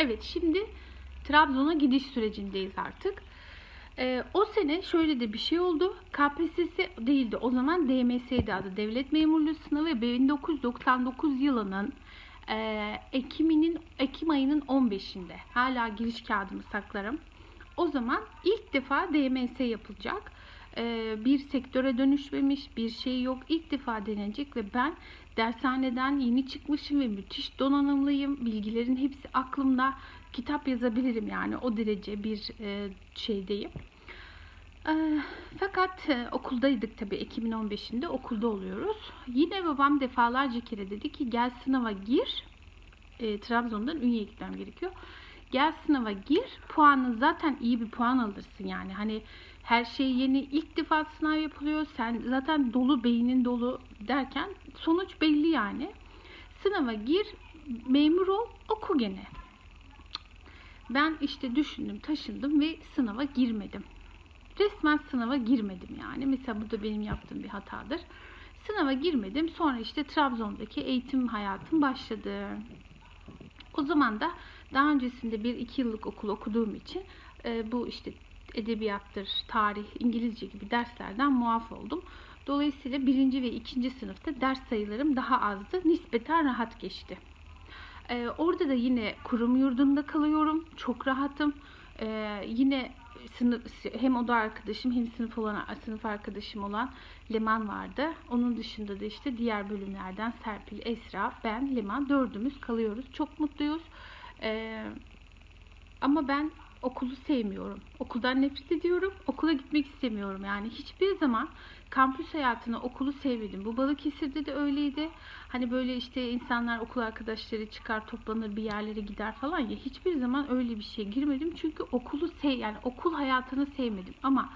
Evet şimdi Trabzon'a gidiş sürecindeyiz artık. Ee, o sene şöyle de bir şey oldu. KPSS değildi. O zaman DMS'ydi adı. Devlet Memurluğu Sınavı ve 1999 yılının e, Ekim'inin Ekim ayının 15'inde. Hala giriş kağıdımı saklarım. O zaman ilk defa DMS yapılacak. Ee, bir sektöre dönüşmemiş bir şey yok. İlk defa denenecek ve ben dershaneden yeni çıkmışım ve müthiş donanımlıyım. Bilgilerin hepsi aklımda. Kitap yazabilirim yani o derece bir e, şeydeyim. Ee, fakat e, okuldaydık tabii Ekim'in 15'inde okulda oluyoruz. Yine babam defalarca kere dedi ki gel sınava gir. E, Trabzon'dan Ünye'ye gitmem gerekiyor. Gel sınava gir. Puanın zaten iyi bir puan alırsın yani. Hani her şey yeni ilk defa sınav yapılıyor. Sen zaten dolu beynin dolu derken sonuç belli yani. Sınava gir, memur ol, oku gene. Ben işte düşündüm, taşındım ve sınava girmedim. Resmen sınava girmedim yani. Mesela bu da benim yaptığım bir hatadır. Sınava girmedim. Sonra işte Trabzon'daki eğitim hayatım başladı. O zaman da daha öncesinde bir iki yıllık okul okuduğum için e, bu işte edebiyattır, tarih, İngilizce gibi derslerden muaf oldum. Dolayısıyla birinci ve ikinci sınıfta ders sayılarım daha azdı. Nispeten rahat geçti. Ee, orada da yine kurum yurdunda kalıyorum. Çok rahatım. Ee, yine sınıf hem oda arkadaşım hem sınıf olan sınıf arkadaşım olan Leman vardı. Onun dışında da işte diğer bölümlerden Serpil, Esra, ben, Leman dördümüz kalıyoruz. Çok mutluyuz. Ee, ama ben okulu sevmiyorum. Okuldan nefret ediyorum. Okula gitmek istemiyorum. Yani hiçbir zaman kampüs hayatını, okulu sevmedim. Bu Balıkesir'de de öyleydi. Hani böyle işte insanlar okul arkadaşları çıkar, toplanır bir yerlere gider falan ya. Hiçbir zaman öyle bir şeye girmedim. Çünkü okulu sev yani okul hayatını sevmedim. Ama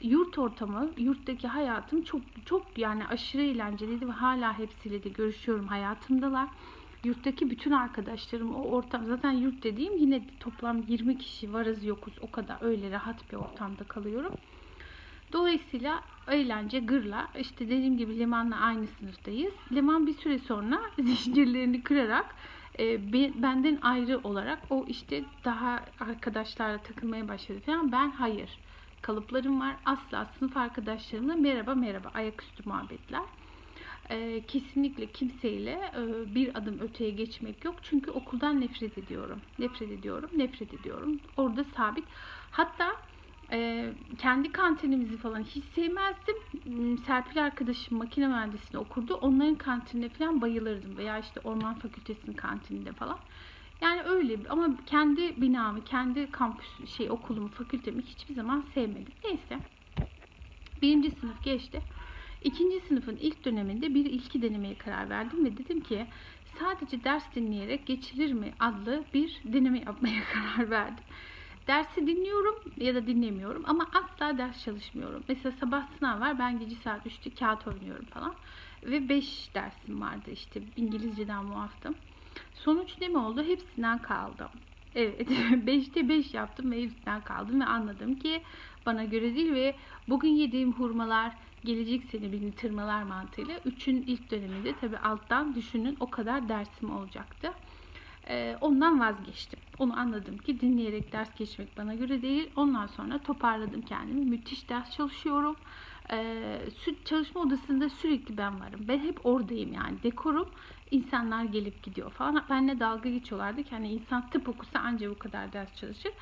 yurt ortamı, yurttaki hayatım çok çok yani aşırı eğlenceliydi ve hala hepsiyle de görüşüyorum. Hayatımdalar yurttaki bütün arkadaşlarım o ortam zaten yurt dediğim yine toplam 20 kişi varız yokuz o kadar öyle rahat bir ortamda kalıyorum. Dolayısıyla eğlence gırla işte dediğim gibi Leman'la aynı sınıftayız. Leman bir süre sonra zincirlerini kırarak e, benden ayrı olarak o işte daha arkadaşlarla takılmaya başladı falan. Ben hayır. Kalıplarım var. Asla sınıf arkadaşlarımla merhaba merhaba ayaküstü muhabbetler e, kesinlikle kimseyle e, bir adım öteye geçmek yok. Çünkü okuldan nefret ediyorum. Nefret ediyorum, nefret ediyorum. Orada sabit. Hatta e, kendi kantinimizi falan hiç sevmezdim. Hmm, Serpil arkadaşım makine mühendisliği okurdu. Onların kantinine falan bayılırdım. Veya işte orman fakültesinin kantininde falan. Yani öyle ama kendi binamı, kendi kampüs şey okulumu, fakültemi hiçbir zaman sevmedim. Neyse. Birinci sınıf geçti. İkinci sınıfın ilk döneminde bir ilki denemeye karar verdim ve dedim ki sadece ders dinleyerek geçilir mi adlı bir deneme yapmaya karar verdim. Dersi dinliyorum ya da dinlemiyorum ama asla ders çalışmıyorum. Mesela sabah sınav var ben gece saat 3'te kağıt oynuyorum falan. Ve 5 dersim vardı işte İngilizceden muaftım. Sonuç ne mi oldu? Hepsinden kaldım. Evet 5'te 5 yaptım ve hepsinden kaldım ve anladım ki bana göre değil ve bugün yediğim hurmalar gelecek sene beni tırmalar mantığıyla 3'ün ilk döneminde tabi alttan düşünün o kadar dersim olacaktı. Ee, ondan vazgeçtim. Onu anladım ki dinleyerek ders geçmek bana göre değil. Ondan sonra toparladım kendimi. Müthiş ders çalışıyorum. Ee, çalışma odasında sürekli ben varım. Ben hep oradayım yani. Dekorum insanlar gelip gidiyor falan. Benle dalga geçiyorlardı ki hani insan tıp okusa ancak bu kadar ders çalışır.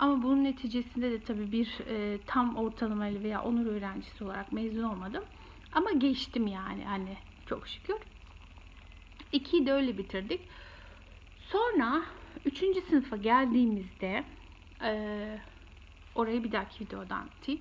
Ama bunun neticesinde de tabii bir e, tam ortalamayla veya onur öğrencisi olarak mezun olmadım. Ama geçtim yani hani çok şükür. İkiyi de öyle bitirdik. Sonra üçüncü sınıfa geldiğimizde e, orayı bir dahaki videodan atayım.